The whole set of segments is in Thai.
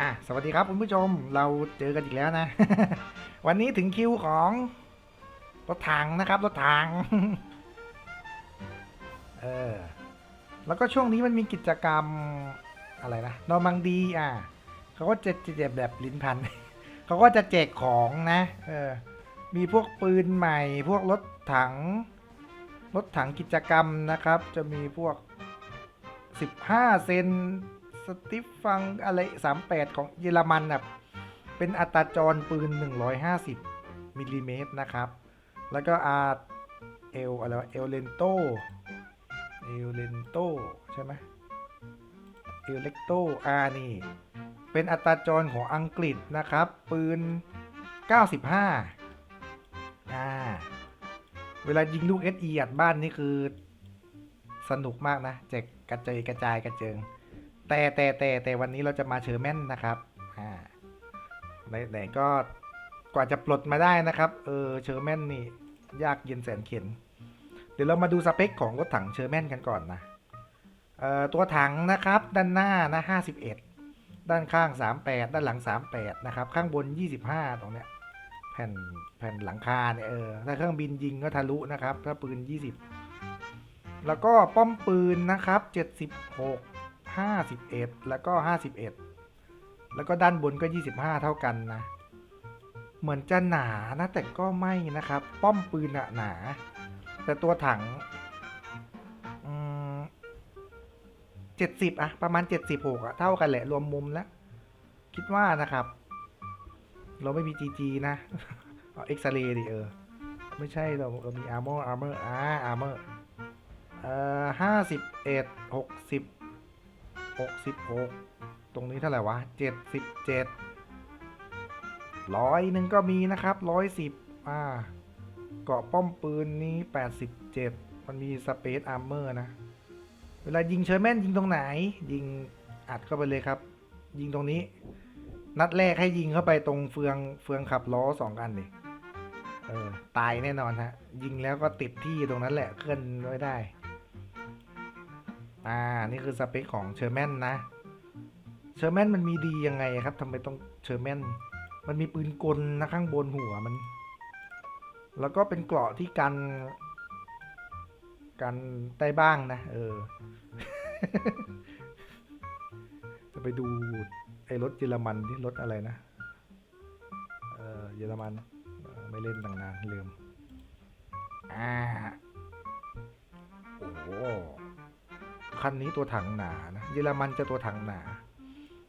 อะสวัสดีครับคุณผู้ชมเราเจอกันอีกแล้วนะ วันนี้ถึงคิวของรถถังนะครับรถถังเออแล้วก็ช่วงนี้มันมีกิจกรรมอะไรนะนอร์มังดีอะเขาก็จะจะแจกแบบลิ้นพันเขาก็จะแจกของนะเออมีพวกปืนใหม่ พวกรถถัง รถถังกิจกรรมนะครับ จะมีพวก 15 เซน สติฟฟังอะไร 38 ของเยอรมันนะเป็นอัตราจรปืน 150มิลลิเมตรนะครับ แล้วก็อาร์เอลอะไรวะเอลเลนโตเอลเลนโตใช่ไหมเอลเล็กโตอาร์นี่ เป็นอัตราจรของอังกฤษนะครับ ปืน 95อ่าเวลายิงลูก SE อัดบ้านนี่คือสนุกมากนะแจกกระเจยกระจายกระเจิง แต่แต่แต่แต่วันนี้เราจะมาเชอร์แมนนะครับอ่าไหนๆก็กว่าจะปลดมาได้นะครับ เออเชอร์แมนนี่ ยากเย็นแสนเข็น เดี๋ยวเรามาดูสเปคของรถถังเชอร์แมนกันก่อนนะ เอ่อ ตัวถังนะครับ ด้านหน้านะ 51 ด้านข้าง 38 ด้านหลัง 38 นะครับ ข้างบน 25 ตรงเนี้ย แผ่นแผ่นหลังคาเนี่ยเออ ถ้าเครื่องบินยิงก็ทะลุนะครับ ถ้าปืน 20 แล้วก็ป้อมปืนนะครับ 76 51 แล้วก็ 51 แล้วก็ด้านบนก็ 25 เท่ากันนะ เหมือนจะหนานะแต่ก็ไม่นะครับ ป้อมปืนอะหนา แต่ตัวถังอืม70อะประมาณ76อะเท่ากันแหละ รวมมุมแล้ว คิดว่านะครับ เราไม่มี GG นะเอ็กซเรย์ดิเออ ไม่ใช่เราเรามี armor armor อ่า armor เอ่อห้าสิบเอ็ดหกสิบ หกตรงนี้เท่าไหร่วะเจ็ดสิบเจ็ดร้อยหนึ่งก็มีนะครับร้อยสิบอ่าเกาะป้อมปืนนี้แปดสิบเจ็ดมันมีสเปซอาร์เมอร์นะ เวลายิงเชอร์แมนยิงตรงไหน ยิงอัดเข้าไปเลยครับ ยิงตรงนี้ นัดแรกให้ยิงเข้าไปตรงเฟืองเฟืองขับล้อสองอันนี่เออตายแน่นอนฮะ ยิงแล้วก็ติดที่ตรงนั้นแหละเคลื่อนไม่ได้ อ่า นี่คือสเปคของเชอร์แมนนะ เชอร์แมนมันมีดียังไงครับทำไมต้องเชอร์แมน มันมีปืนกลนะข้างบนหัวมัน แล้วก็เป็นเกราะที่กัน กันได้บ้างนะ เออ จะไปดูไอ้รถเยอรมันที่รถอะไรนะ เออเยอรมัน ไม่เล่นตั้งนานลืม อ่า โอ้ คันนี้ตัวถังหนานะเยอรมันจะตัวถังหนา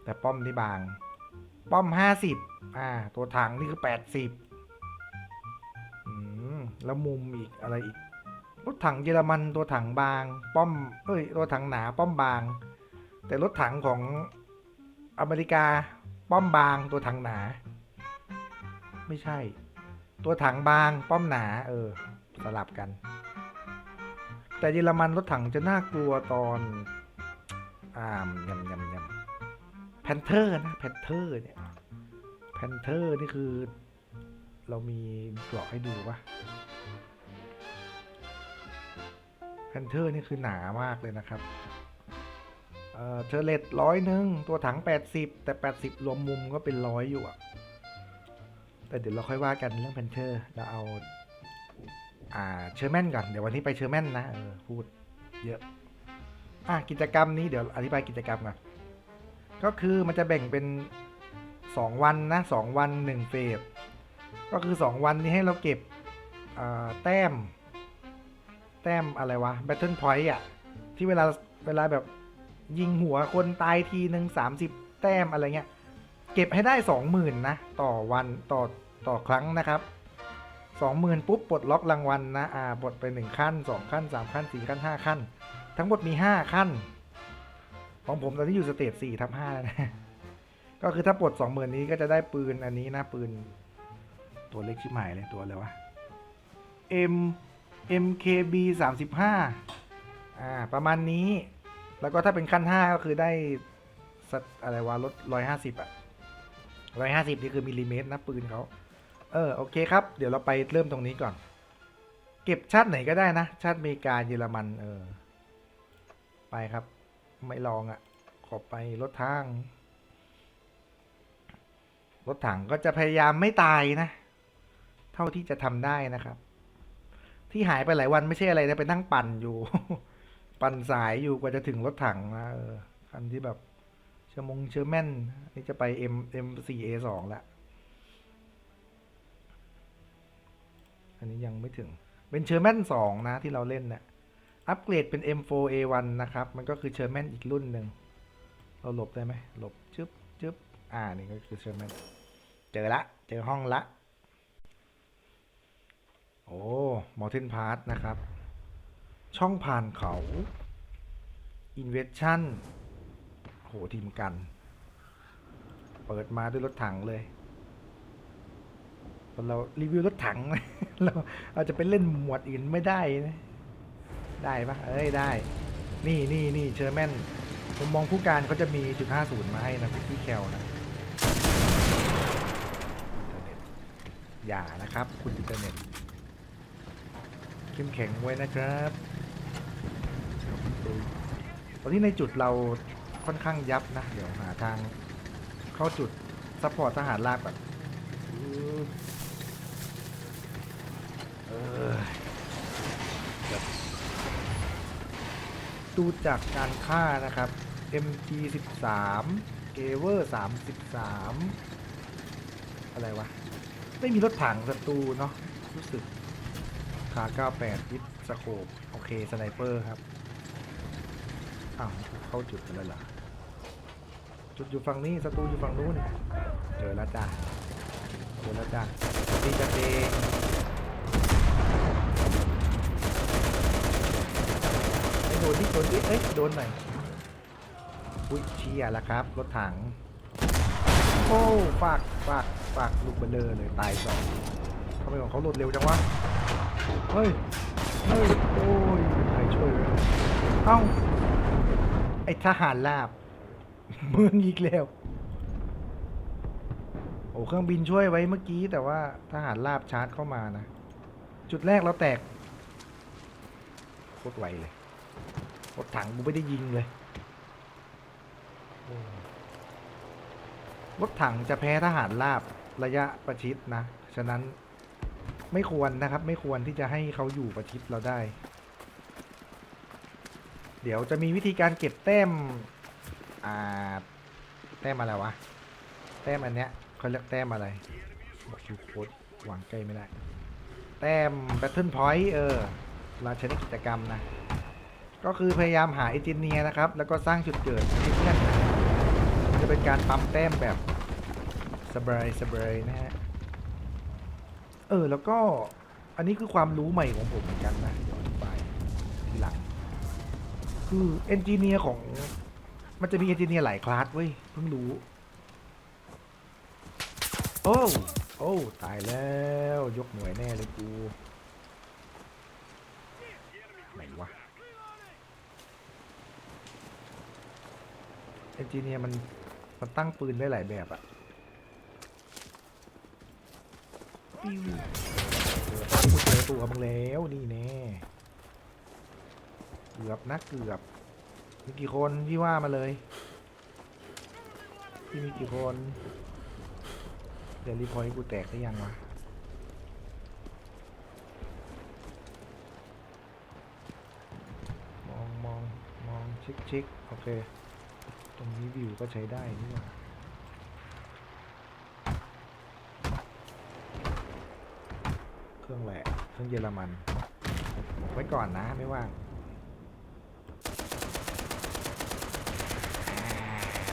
แต่ป้อมนี่บาง ป้อมห้าสิบอ่า ตัวถังนี่คือแปดสิบอืมแล้วมุมอีกอะไรอีกรถถังเยอรมันตัวถังบาง ป้อม เอ้ย ตัวถังหนา ป้อมบาง แต่รถถังของอเมริกา ป้อมบาง ตัวถังหนา ไม่ใช่ ตัวถังบาง ป้อมหนา เออ สลับกัน แต่เยอรมันรถถังจะน่ากลัวตอนอ่ามยำยำยำแพนเทอร์นะแพนเทอร์เนี่ยแพนเทอร์นี่คือ เรามีกราะให้ดูปะแพนเทอร์นี่คือหนามากเลยนะครับเอ่อเทเลตร้อยหนึ่งตัวถัง 80 แต่ 80 รวมมุมก็เป็นร้อยอยู่อะแต่เดี๋ยวเราค่อยว่ากันเรื่องแพนเทอร์เราเอา อ่าเชอร์แมนก่อนเดี๋ยววันนี้ไปเชอร์แมนนะเออพูดเยอะอะกิจกรรมนี้เดี๋ยวอธิบายกิจกรรมก่อนก็คือมันจะแบ่งเป็น2วันนะ2วัน1เฟสก็คือ2วันนี้ให้เราเก็บแต้ม แต้มอะไรวะ Battle Point อะที่เวลาเวลาแบบยิงหัวคนตายทีหนึ่ง30แต้มอะไรเงี้ย เก็บให้ได้20,000นะ ต่อวันต่อต่อครั้งนะครับ สองหมื่นปุ๊บปลดล็อกรางวัลนะ อ่าปลดไปหนึ่งขั้นสองขั้นสามขั้นสี่ขั้นห้าขั้น ทั้งหมดมีห้าขั้น ของผมตอนนี้อยู่สเตจสี่ทับห้าแล้วนะ ก็คือถ้าปลดสองหมื่นนี้ก็จะได้ปืนอันนี้นะ ปืน ตัวเล็กชิบหายเลยตัวอะไรวะ M MKB สามสิบห้าอ่า ประมาณนี้ แล้วก็ถ้าเป็นขั้นห้าก็คือได้สัตอะไรวะลดร้อยห้าสิบอะร้อยห้าสิบนี่คือมิลลิเมตรนะปืนเขา เออโอเคครับ เดี๋ยวเราไปเริ่มตรงนี้ก่อน เก็บชาติไหนก็ได้นะ ชาติอเมริกาเยอรมัน เออ ไปครับ ไม่ลองอะ่ะ ขอไปรถทาง รถถังก็จะพยายามไม่ตายนะ เท่าที่จะทำได้นะครับ ที่หายไปหลายวันไม่ใช่อะไรนะไปนั่งปั่นอยู่ ปั่นสายอยู่กว่าจะถึงรถถังนะเออคันที่แบบเชอร์มงเชอร์แมนนี่จะไป M M 4 A 2 แล้ว นนี้ยังไม่ถึง เป็นเชอร์แมนสองนะที่เราเล่นนะี่ยอัปเกรดเป็น M4A1 นะครับ มันก็คือเชอร์แมนอีกรุ่นหนึ่ง เราหลบได้ไหมหลบจึ๊บจึ๊บอ่า นี่ก็คือเชอร์แมน เจอละ เจอห้องละ โอ้มอเทนพาร์ทนะครับ ช่องผ่านเขา Invention โหทีมกัน เปิดมาด้วยรถถังเลย เรารีวิวรถถัง เราเราจจะไปเล่นหมวดอื่นไม่ได้นะได้ปะเอ้ยได้ นี่นี่นี่เชอร์แมนผมมองผู้การเขาจะมีจุดห้าศูนย์มาให้นะพี่แคลนะอย่านะครับ คุณอินเทอร์เน็ตเข้มแข็งไว้นะครับตอนนี้ในจุดเราค่อนข้างยับนะ เดี๋ยวหาทางเข้าจุดซัพพอร์ตทหารลากแบแบบ ดูจากการฆ่านะครับ MG 13 g a v e r 33 อะไรวะ ไม่มีรถถังศัตรูเนาะรู้สึกขา98ยิดสโคปโอเค สไนเปอร์ครับ อ้าว เข้าจุดกันแล้วเหรอ จุดอยู่ฝั่งนี้ศัตรูอยู่ฝั่งนู้น เจอแล้วจ้าเจอแล้วจ้าตีกันเองไอ้โดนที่โดนที่เอ้ยโดนหน่อยอุ้ยเชียร์แล้วครับรถถัง โอ้ฝากฝากฝากลูกเบลเลอร์เลยตายสองทำไมของเขาหลดเร็วจังวะเฮ้ยเฮ้ยโอ้ยใครช่วยไว้เอ้าไอทหารลาบมืองอีกแล้วโอ้เครื่องบินช่วยไว้เมื่อกี้ แต่ว่าทหารลาบชาร์จเข้ามานะ จุดแรกเราแตกโคตรไวเลย รถถังกูไม่ได้ยิงเลยโอ้รถถังจะแพ้ทหารลาบระยะประชิดนะ ฉะนั้นไม่ควรนะครับ ไม่ควรที่จะให้เขาอยู่ประชิดเราได้ เดี๋ยวจะมีวิธีการเก็บแต้ม อ่า แต้มอะไรวะ แต้มอันเนี้ยเขาเรียกแต้มอะไรบอกคิวโค้ดวางใกล้ไม่ได้ แต้ม Battle Point เออเราใช้ในกิจกรรมนะ ก็คือพยายามหาเอจิเนียนะครับ แล้วก็สร้างจุดเกิดให้เพื่อนนะมันจะเป็นการปั๊มแต้มแบบสบายสบายนะฮะ เออ แล้วก็อันนี้คือความรู้ใหม่ของผมเหมือนกันนะยวอธิบายทีหลัง คือเอนจิเนียร์ของมันจะมีเอนจิเนียร์หลายคลาสเว้ย เพิ่งรู้ โอ้ โอ้ ตายแล้ว ยกหน่วยแน่เลยกู ไหนวะ เอนจิเนียร์มันมันตั้งปืนได้หลายแบบอะปิวเออกูเจอตัวมึงแล้วนี่แน่เกือบนะเกือบ มีกี่คนพี่ว่ามาเลยพี่มีกี่คนเดี๋ยวรีพอยต์กูแตกได้ยังวะมองมองมองช็คช็คโอเค ตรงนี้วิวก็ใช้ได้นี่หว่าเครื่องแหละเครื่องเยอรมันบอกไว้ก่อนนะไม่ว่าง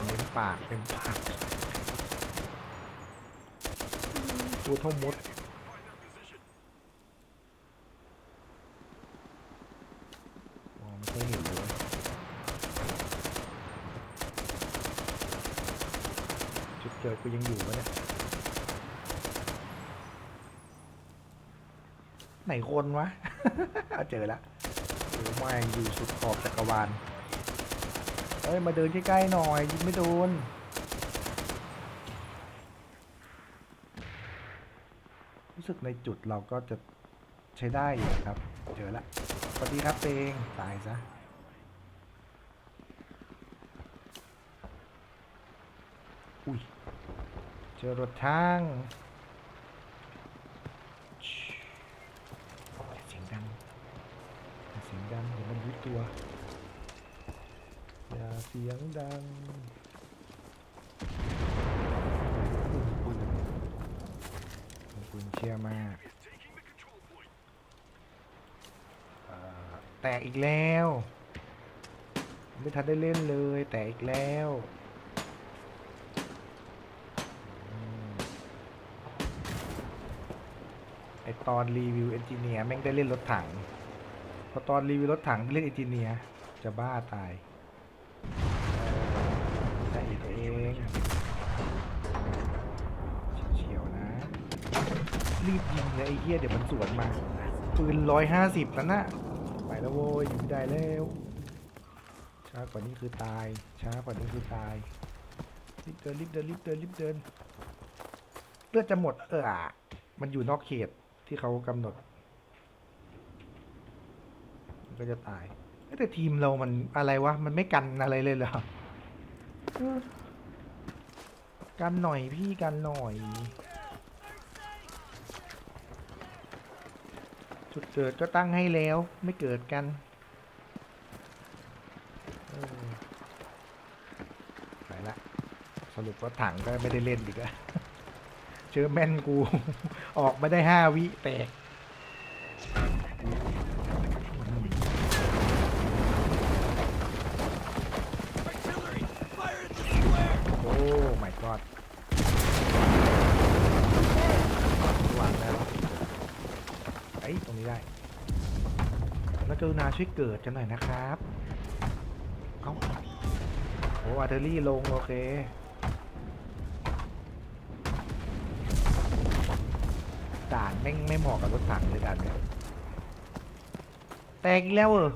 เน้นปากเป็นปากตัวเท่ามดมองไม่ค่อยเห็นเลยจุดเกิดกูยังอยู่ปะเนี่ย ไหนคนวะเจอแล้วโอ้ไม่งอยู่สุดขอบจักรวาล เอ้ย มาเดินใกล้ๆหน่อยยิงไม่โดน รู้สึกในจุดเราก็จะใช้ได้อยู่ครับ เจอละสวัสดีครับเตงตายซะอุ้ยเจเจอรถทางชิอย่าเสียงดังอย่าเสียงดังเดี๋ย วอย่าเสียงดังปืนเชี่ยมากแตกอีกแล้ว ไม่ทันได้เล่นเลย แตกอีกแล้วไอตอนรีวิวเอนจิเนียร์แม่งได้เล่นรถถัง พอตอนรีวิวรถถังเล่นเอนจิเนียร์จะบ้าตายได้อีกเองเฉียวๆนะ รีบยิงเลยไอ้เหี้ยเดี๋ยวมันสวนมาปืนร้อยห้าสิบแล้วนะไปแล้วโว้ยอยู่ไม่ได้แล้วช้ากว่านี้คือตาย ช้ากว่านี้คือตายรีบเดินรีบเดินรีบเดินรีบเดินเลือดจะหมดเอออะมันอยู่นอกเขตที่เขากำหนด ก็จะตายเอ้ยแต่ทีมเรามันอะไรวะ มันไม่กันอะไรเลยเหรอเออกันหน่อยพี่กันหน่อย จุดเกิดก็ตั้งให้แล้ว ไม่เกิดกันเออไปละ สรุปว่าถังก็ไม่ได้เล่นอีกแล้วเจอแม่นกู ออกมาได้ห้าวิแตก โอ้ my god วางแล้วไอ้ยตรงนี้ได้ แล้วกรุณา ช่วยเกิดกันหน่อยนะครับ เอ้าโอ้อาร์เทอรี่ลง โอเค ด่านแม่งไม่เหมาะกับรถถังเลยด่านเนี้ยแตกอีกแล้วเหรอ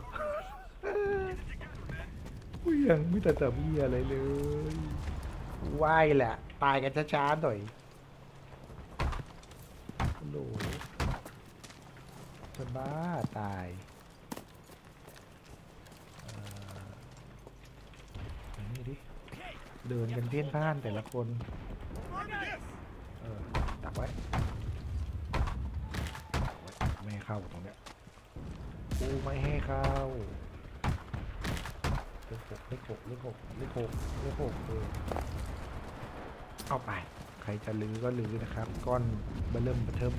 อยังไม่แต่แต่มีอะไรเลยว่ายแหละ ตายกันช้าๆหน่อยโหลจะบ้าตายเอ่ออันนี่ดิ เดินกันเพี้ยนพ่านแต่ละคนเออดักไว้ไม่ให้เข้าตรงเนี้ยกูไม่ให้เข้าเลขหกเลขหกเลขหกเลขหกเลขหกเออเอาไป ใครจะลื้อก็ลื้อนะครับ ก้อนเบอร์เริ่มเบอร์เทิม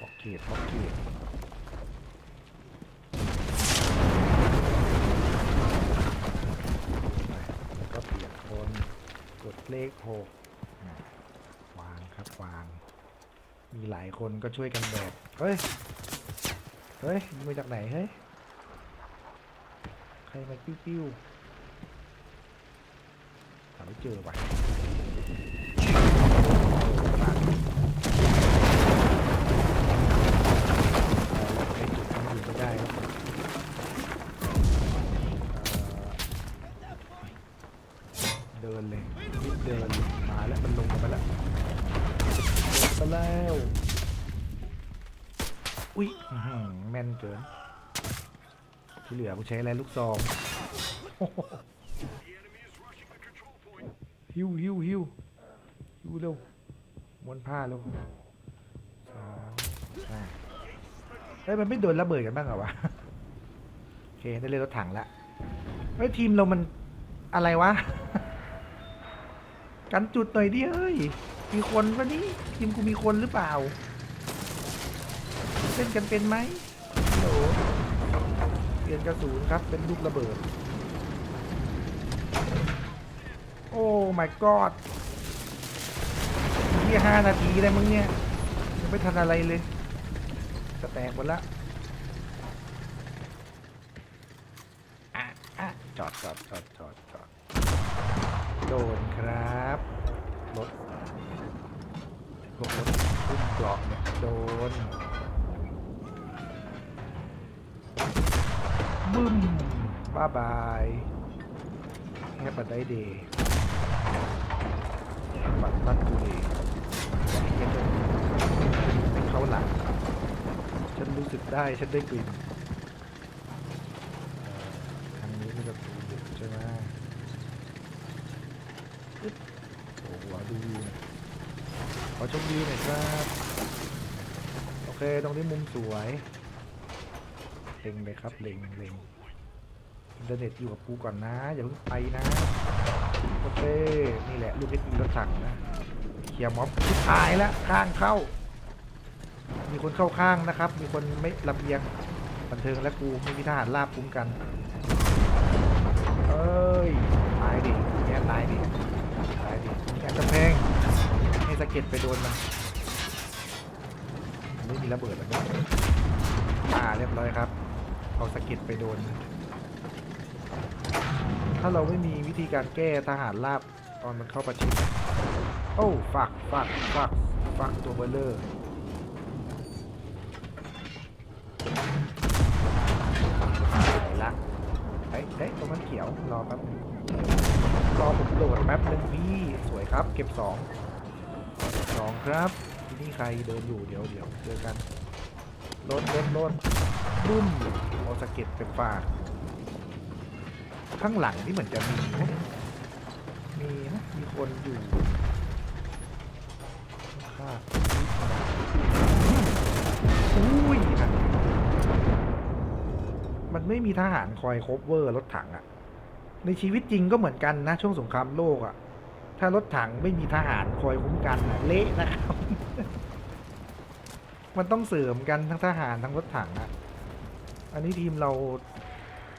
บอกเกตบอกเกตแล้วก็เปลี่ยนคนกด เลขหกอะวางครับวาง มีหลายคนก็ช่วยกันแบกเฮ้ย เฮ้ยยิงมาจากไหนเฮ้ย ใครมาปิ้วปิ้วหาไม่เจอว่ะ อุ้ยแม่นเกิน ที่เหลือกูใช้อะไรลูกซองโอ้โหหิวหิวหิวหิวเร็วม้วนผ้าเร็วสามห้าเฮ้ยมันไม่โดนระเบิดกันบ้างเหรอวะโอเคได้เล่นรถถังละเฮ้ยทีมเรามันอะไรวะ กันจุดหน่อยดิเฮ้ยมีคนปะนี่ทีมกูมีคนหรือเปล่า เล่นกันเป็นไหมโหลเปลี่ยนกระสุนครับเป็นลูกระเบิด โอ้ my god ที่ห้านาทีได้มึงเนี่ยยังไม่ทันอะไรเลยจะแตกหมดละจอดจอดจอดจอดจอดโดนครับ บายแค่ปัดได้เดปัดรัดกูเดย์เป็นเขาหลังฉันรู้สึกได้ฉันได้กลิ่นทางนี้มันจะตูดใช่ไหมโอ้โหดูวิขอโชคดีหน่อยครับโอเคตรงนี้มุมสวยเล็งเลยครับเล็งเล็ง อินเทอร์เน็ตอยู่กับกูก่อนนะอย่าเพิ่งไปนะโอเคนี่แหละลูกเอสรถถังนะเคลียร์ม็อบชิบหายแล้วข้างเข้า มีคนเข้าข้างนะครับ มีคนไม่ลำเอียงบันเทิงและกูไม่มีทหารลาบคุ้มกันเอ้ยตายดิแกตายดิตายดิแกกำแพงให้สะเก็ดไปโดนมันมันไม่มีระเบิดแล้วก็อ่าเรียบร้อยครับเอาสะเก็ดไปโดน ถ้าเราไม่มีวิธีการแก้ทหารลาบตอนมันเข้าประชิดโอ้ฝักฝักฝักฝักตัวเบลเลอร์ไหนละเฮ้ยเฮ้ยตรงนั้นเขียว รอแป๊บนึงรอผมโหลดแป๊บนึงพี่ สวยครับ เก็บสองสองครับ ที่นี่ใครเดินอยู่เดี๋ยวเดี๋ยวเจอกันรถรถรถรุ่มเอาสะเก็ดไปฝาก ข้างหลังนี่เหมือนจะมีนะมีนะมีคนอยู่ข้างอุ้ยนั่นมันไม่มีทหารคอยคบเวอร์รถถังอะในชีวิตจริงก็เหมือนกันนะ ช่วงสงครามโลกอะถ้ารถถังไม่มีทหารคอยคุ้มกันอะเละนะครับ มันต้องเสริมกันทั้งทหารทั้งรถถังอะอันนี้ทีมเรา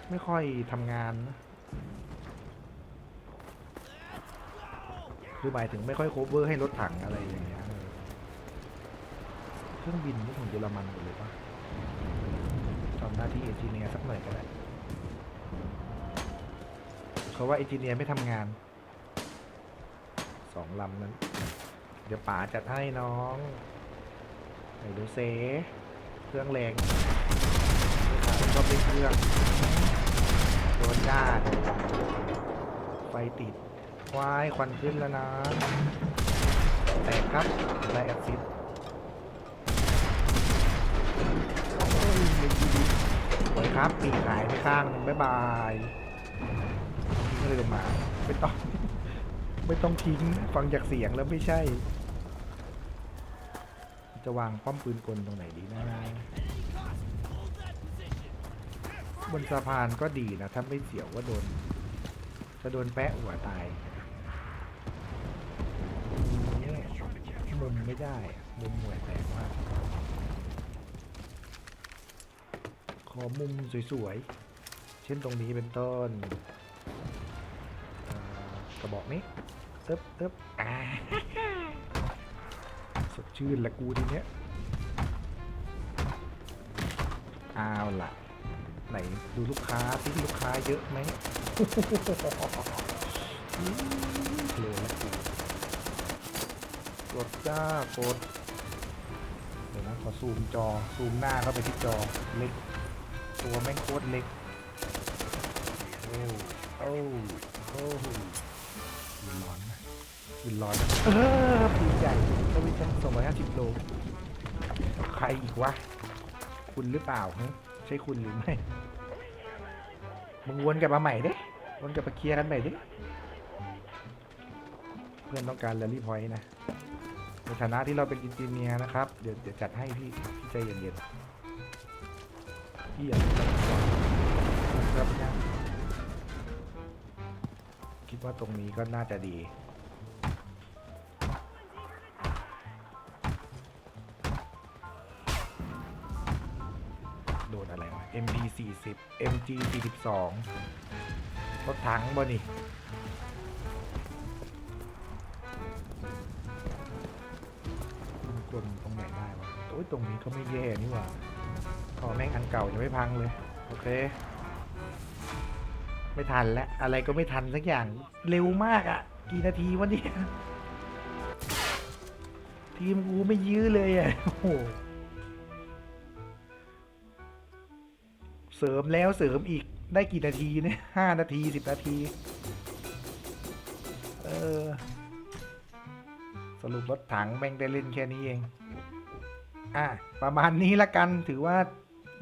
ไม่ค่อยทำงานนะ คือหมายถึงไม่ค่อยโคเวอร์ให้รถถังอะไรอย่างเงี้ยเครื่องบินนี่ของเยอรมันหมดเลยปะทำหน้าที่เอนจิเนียร์สักหน่อยก็ได้เขาว่าเอนจิเนียร์ไม่ทำงานสองลำนั้น เดี๋ยวป๋าจัดให้น้องไหนดูเซเครื่องแรงชอบเล่นเครื่องโดนญาไฟติด วายควันขึ้นแล้วนะ แตกครับไลแอซิดสวยครับ ปีหายไปข้างหนึ่งบ๊ายบายทิ้งเลยมา ไม่ต้อง ไม่ต้องทิ้ง ฟังจากเสียงแล้วไม่ใช่ จะวางป้อมปืนกลตรงไหนดีนะบนสะพานก็ดีนะ ถ้าไม่เสียวก็โดน จะโดนแปะหัวตาย มุมไม่ได้อะมุมหวยแตกมากขอมุมสวยๆ เช่นตรงนี้เป็นต้นกระบอกนี้เติบเติบอ่าสดชื่นละกูทีเนี้ยเอาล่ะ ไหนดูลูกค้าที่ลูกค้าเยอะไหมเลยละ กดจ้ากดเดี๋ยวนะขอซูมจอซูมหน้าเข้าไปที่จอเล็ก ตัวแม่งโคตรเล็กโอ้โอ้โอ้ปืนร้อนนะปืนร้อนนะเออปืนใหญ่สวิตชั่นสองร้อยห้าสิบโลใครอีกวะ คุณหรือเปล่าฮะใช่คุณหรือไม่มึงวนกลับมาใหม่ด้วนกลับมาเคลียร์กันใหม่ด้เพื่อนต้องการแรลลี่พอยต์นะ ในฐานะที่เราเป็นอินจิเนียร์นะครับ เดี๋ยวเดี๋ยวจัดให้พี่พี่ใจเย็นๆพี่อย่าลืมครับนะคิดว่าตรงนี้ก็น่าจะดีโดนอะไรวะ MP 40 MG 42รถถังบ่นี่ นตรงไหนได้วะโอ้ยตรงนี้ก็ไม่แย่นี่หว่าพอแม่งอันเก่ายังไม่พังเลย โอเค ไม่ทันแล้วอะไรก็ไม่ทันสักอย่างเร็วมากอะ่ะ กี่นาทีวะเนี่ยทีมกูไม่ยื้อเลยอะ่ะโอ้โหเสริมแล้วเสริมอีกได้กี่นาทีเนี่ยห้านาทีสิบนาที เออ รุปรถถังแม่งได้เล่นแค่นี้เอง อะ ประมาณนี้ละกันถือว่า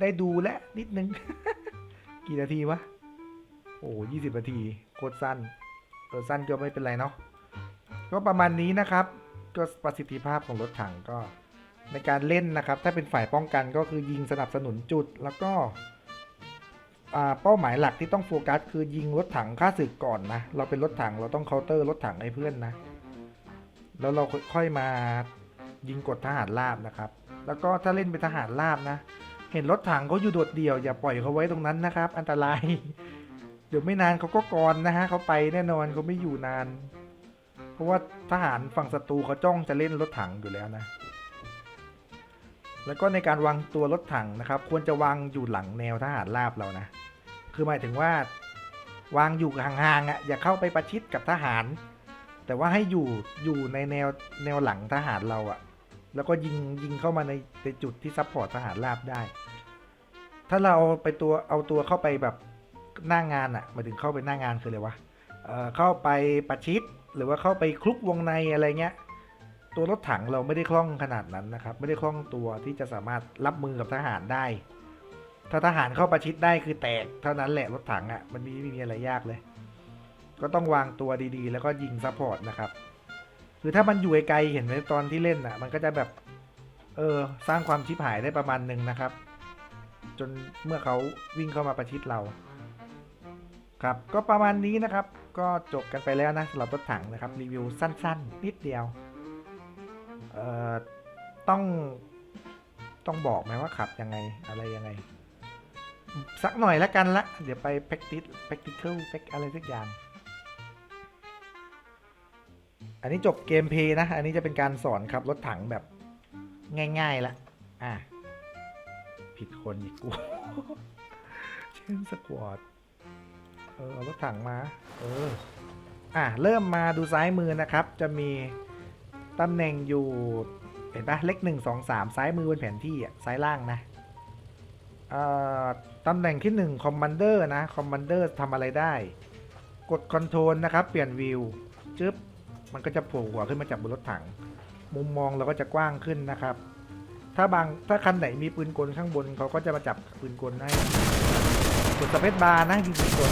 ได้ดูแล้วนิดนึง กี่นาทีวะ โอ้ยี่สิบนาที โคตรสั้นเออสั้นก็ไม่เป็นไรเนาะก็ประมาณนี้นะครับ ก็ประสิทธิภาพของรถถังก็ในการเล่นนะครับ ถ้าเป็นฝ่ายป้องกันก็คือยิงสนับสนุนจุด แล้วก็เป้าหมายหลักที่ต้องโฟกัสคือยิงรถถังฆ่าศึกก่อนนะ เราเป็นรถถังเราต้องเคาน์เตอร์รถถังให้เพื่อนนะ แล้วเราค่อยมายิงกดทหารราบนะครับ แล้วก็ถ้าเล่นเป็นทหารราบนะ เห็นรถถังเขาอยู่โดดเดี่ยวอย่าปล่อยเขาไว้ตรงนั้นนะครับ อันตราย เดี๋ยวไม่นานเขาก็กรนะฮะเขาไปแน่นอนเขาไม่อยู่นาน เพราะว่าทหารฝั่งศัตรูเขาจ้องจะเล่นรถถังอยู่แล้วนะ แล้วก็ในการวางตัวรถถังนะครับ ควรจะวางอยู่หลังแนวทหารราบเรานะ คือหมายถึงว่าวางอยู่ห่างๆอะอย่าเข้าไปประชิดกับทหาร แต่ว่าให้อยู่อยู่ในแนวแนวหลังทหารเราอะแล้วก็ยิงยิงเข้ามาในในจุดที่ซัพพอร์ตทหารราบได้ ถ้าเราไปตัวเอาตัวเข้าไปแบบหน้างานอะหมายถึงเข้าไปหน้างานคืออะไรวะเอ่อเข้าไปประชิดหรือว่าเข้าไปคลุกวงในอะไรเงี้ย ตัวรถถังเราไม่ได้คล่องขนาดนั้นนะครับ ไม่ได้คล่องตัวที่จะสามารถรับมือกับทหารได้ ถ้าทหารเข้าประชิดได้คือแตกเท่านั้นแหละรถถังอะมันมีไม่มีอะไรยากเลย ก็ต้องวางตัวดีๆ แล้วก็ยิงซัพพอร์ตนะครับ คือถ้ามันอยู่ไกลๆเห็นไหมตอนที่เล่นอะ มันก็จะแบบ เออ สร้างความชิบหายได้ประมาณหนึ่งนะครับ จนเมื่อเขาวิ่งเข้ามาประชิดเรา ครับ ก็ประมาณนี้นะครับ ก็จบกันไปแล้วนะสำหรับรถถังนะครับ รีวิวสั้น ๆ นิดเดียว เอ่อ ต้อง ต้องบอกไหมว่าขับยังไงอะไรยังไงสักหน่อยล้วกันละ เดี๋ยวไป practice practical อะไรสักอย่าง อันนี้จบเกมเพย์นะ อันนี้จะเป็นการสอนครับรถถังแบบง่ายๆละอะ ผิดคนอีกกูเช่นสควอตเออเอารถถังมา เออ อะ เริ่มมาดูซ้ายมือนะครับ จะมีตำแหน่งอยู่เห็นปะเลขหนึ่งสองสามซ้ายมือบนแผนที่อะซ้ายล่างนะเอ่อตำแหน่งที่หนึ่งคอมมานเดอร์นะ คอมมานเดอร์ทำอะไรได้ กดคอนโทรลนะครับ เปลี่ยนวิวจึ๊บ มันก็จะโผล่หัวขึ้นมาจากบนรถถัง มุมมองเราก็จะกว้างขึ้นนะครับ ถ้าบางถ้าคันไหนมีปืนกลข้างบนเขาก็จะมาจับปืนกลให้กดสเปซบาร์นะยิงปืนกล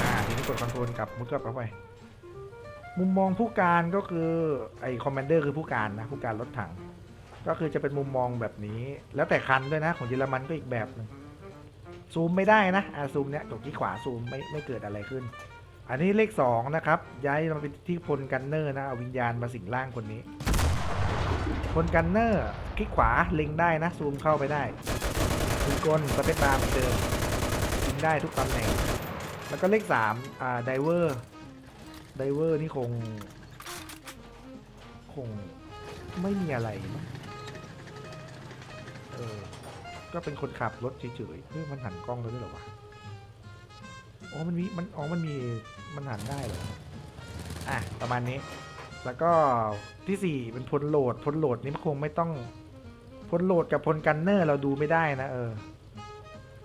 อ่าทีนี้กดคอนโทรลกับมุดกลับเข้าไป มุมมองผู้การก็คือไอคอมมานเดอร์คือผู้การนะผู้การรถถัง ก็คือจะเป็นมุมมองแบบนี้ แล้วแต่คันด้วยนะของเยอรมันก็อีกแบบหนึงซูมไม่ได้นะอ่าซูมเนี้ยกดที่ขวาซูมไม่ไม่เกิดอะไรขึ้น อันนี้เลขสองนะครับ ย้ายมาเป็นที่พลกันเนอร์นะเอาวิญญาณมาสิงร่างคนนี้ พลกันเนอร์คลิกขวาเล็งได้นะ ซูมเข้าไปได้ปืนกลสเปซบาร์เหมือนเดิมยิงได้ทุกตำแหน่ง แล้วก็เลขสามอ่าไดเวอร์ไดเวอร์นี่คง คงไม่มีอะไรมั้งเออ ก็เป็นคนขับรถเฉยๆเฮ้ยมันหันกล้องแล้วด้วยเหรอวะ อ๋อ มันมี มัน อ๋อ มันมี มันหันได้เหรออะประมาณนี้ แล้วก็ที่สี่เป็นพลโหลดพลโหลดนี่มันคงไม่ต้องพลโหลดกับพลกันเนอร์เราดูไม่ได้นะ เออ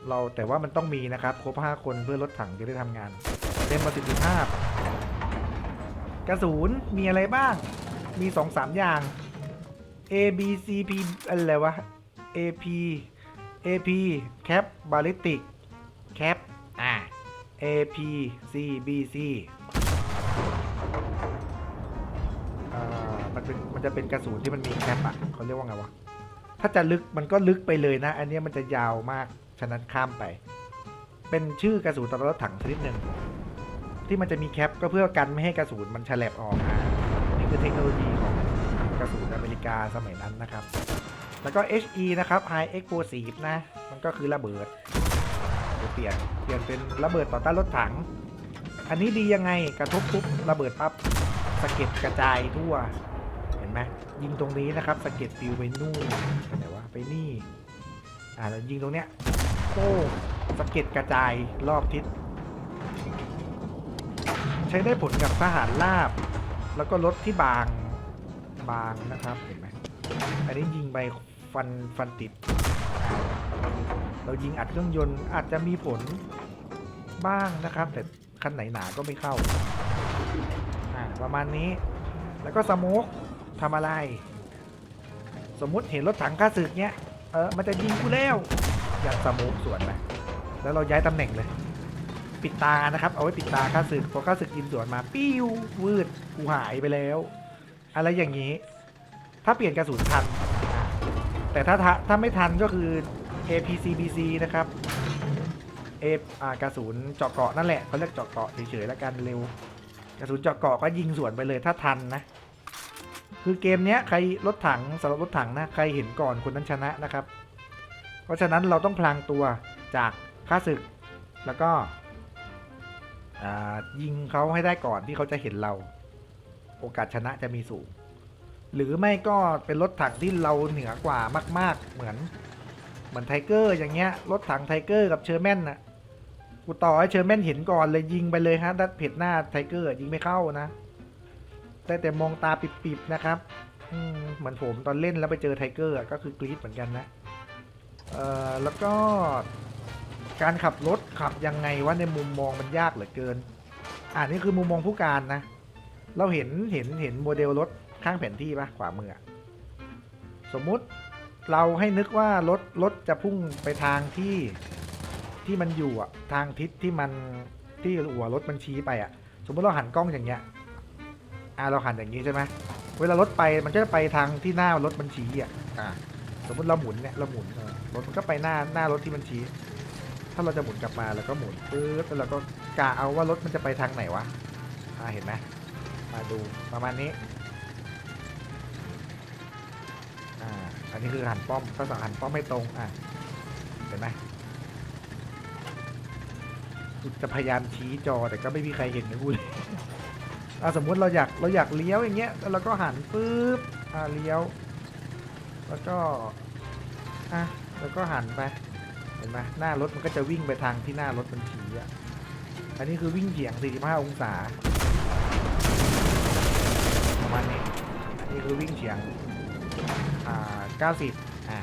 เราแต่ว่ามันต้องมีนะครับ ครบห้าคนเพื่อรถถังจะได้ทำงานเต็มประสิทธิภาพ กระสุนมีอะไรบ้าง มีสองสามอย่าง A B C P อะไรวะ A P A P Cap Ballistic Cap อ่า A P C B C เอ่อมันเป็นมันจะเป็นกระสุนที่มันมีแคปอะเขาเรียกว่าไงวะ ถ้าจะลึกมันก็ลึกไปเลยนะ อันนี้มันจะยาวมาก ฉะนั้นข้ามไป เป็นชื่อกระสุนตรถถังชนิดหนึ่งที่มันจะมีแคปก็เพื่อกันไม่ให้กระสุนมันแฉลบออกมานี่คือเทคโนโลยีของกระสุนอเมริกาสมัยนั้นนะครับ แล้วก็ HE นะครับ High Explosive นะ มันก็คือระเบิด เปลี่ยนเปลี่ยนเป็นระเบิดต่อต้านรถถัง อันนี้ดียังไงกระทบปุ๊บระเบิดปั๊บสะเก็ดกระจายทั่ว เห็นไหมยิงตรงนี้นะครับสะเก็ดปิวไปนู่นไหนวะไปนี่อ่าแล้วยิงตรงเนี้ยโป้สะเก็ดกระจายรอบทิศใช้ได้ผลกับทหารราบ แล้วก็รถที่บางบางนะครับเห็นไหมอันนี้ยิงไปฟันฟันติด เรายิงอัดเครื่องยนต์อาจจะมีผลบ้างนะครับ แต่คันไหนหนาก็ไม่เข้าอ่าประมาณนี้ แล้วก็สโมกทำอะไร สมมุติเห็นรถถังข้าศึกเนี้ยเออมันจะยิงกูแล้วอยาสโมกสวนไปแล้วเราย้ายตำแหน่งเลย ปิดตานะครับ เอาไว้ปิดตาข้าศึกพอข้าศึกยิงสวนมาปิ้ววืดกูหายไปแล้ว อะไรอย่างนี้ ถ้าเปลี่ยนกระสุนทัน แต่ถ้าถ้าถ้าไม่ทันก็คือ APCBC นะครับ เออ่ากระสุนเจาะเกาะนั่นแหละเขาเรียกเจาะเกาะเฉยๆแล้วกันเร็ว กระสุนเจาะเกาะก็ยิงสวนไปเลยถ้าทันนะ คือเกมเนี้ยใครรถถังสำหรับรถถังนะใครเห็นก่อนคนนั้นชนะนะครับ เพราะฉะนั้นเราต้องพลางตัวจากค่าศึก แล้วก็ยิงเขาให้ได้ก่อนที่เขาจะเห็นเรา โอกาสชนะจะมีสูง หรือไม่ก็เป็นรถถังที่เราเหนือกว่ามาก ๆ เหมือน เหมือนไทเกอร์อย่างเงี้ยรถถังไทเกอร์กับเชอร์แมนน่ะกูต่อให้เชอร์แมนเห็นก่อนเลยยิงไปเลยฮะดัดเพจหน้าไทเกอร์ยิงไม่เข้านะแต่แต่มองตาปิบๆนะครับอืเหมือนผมตอนเล่นแล้วไปเจอไทเกอร์ก็คือกรี๊ดเหมือนกันนะเอ่อแล้วก็การขับรถขับยังไงว่าในมุมมองมันยากเหลือเกิน อ่านี่คือมุมมองผู้การนะ เราเห็นเห็นเห็นโมเดลรถข้างแผนที่ปะขวามืออสมมุติ เราให้นึกว่ารถรถจะพุ่งไปทางที่ที่มันอยู่อะทางทิศที่มันที่หัวรถมันชี้ไปอะสมมติเราหันกล้องอย่างเงี้ยอ่าเราหันอย่างงี้ใช่ไหมเวลารถไปมันก็จะไปทางที่หน้ารถมันชี้อะอ่าสมมติเราหมุนเนี่ยเราหมุนเออรถมันก็ไปหน้าหน้ารถที่มันชี้ ถ้าเราจะหมุนกลับมาแล้วก็หมุนปึ๊บแล้วเราก็กะเอาว่ารถมันจะไปทางไหนวะอ่าเห็นไหมมาดูประมาณนี้ อันนี้คือหันป้อมก็สั่งหันป้อมให้ตรงอะเห็นไหมกูจะพยายามชี้จอแต่ก็ไม่มีใครเห็นนะกูเลยอะสมมุติเราอยากเราอยากเลี้ยวอย่างเงี้ยแล้วเราก็หันปึ๊บอ่าเลี้ยว แล้วก็อะแล้วก็หันไปเห็นไหมหน้ารถมันก็จะวิ่งไปทางที่หน้ารถมันชี้อะอันนี้คือวิ่งเฉียง 45 องศาประมาณนี้อันนี้คือวิ่งเฉียงอ่า 90อะ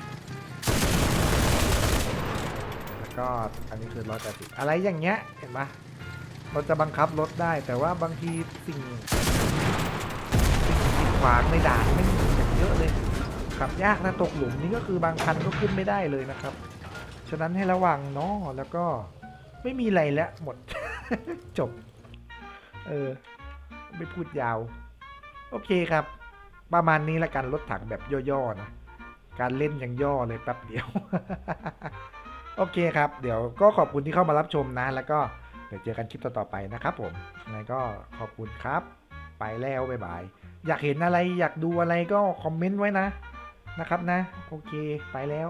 แล้วก็อันนี้คือ180อะไรอย่างเงี้ยเห็นปะเราจะบังคับรถได้แต่ว่าบางทีสิ่งสิ่งกีดขวางในด่านไม่มีอย่างเยอะเลยขับยากนะตกหลุมนี่ก็คือบางคันก็ขึ้นไม่ได้เลยนะครับ ฉะนั้นให้ระวังเนาะแล้วก็ไม่มีอะไรแล้วหมด จบ เออ ไม่พูดยาว โอเคครับ ประมาณนี้ละกันรถถังแบบย่อๆนะ การเล่นยังย่อเลยแป๊บเดียว โอเคครับ เดี๋ยวก็ขอบคุณที่เข้ามารับชมนะ แล้วก็เดี๋ยวเจอกันคลิปต่อๆไปนะครับผมยังไงก็ขอบคุณครับ ไปแล้วบ๊ายบาย อยากเห็นอะไรอยากดูอะไรก็คอมเมนต์ไว้นะนะครับนะ โอเคไปแล้ว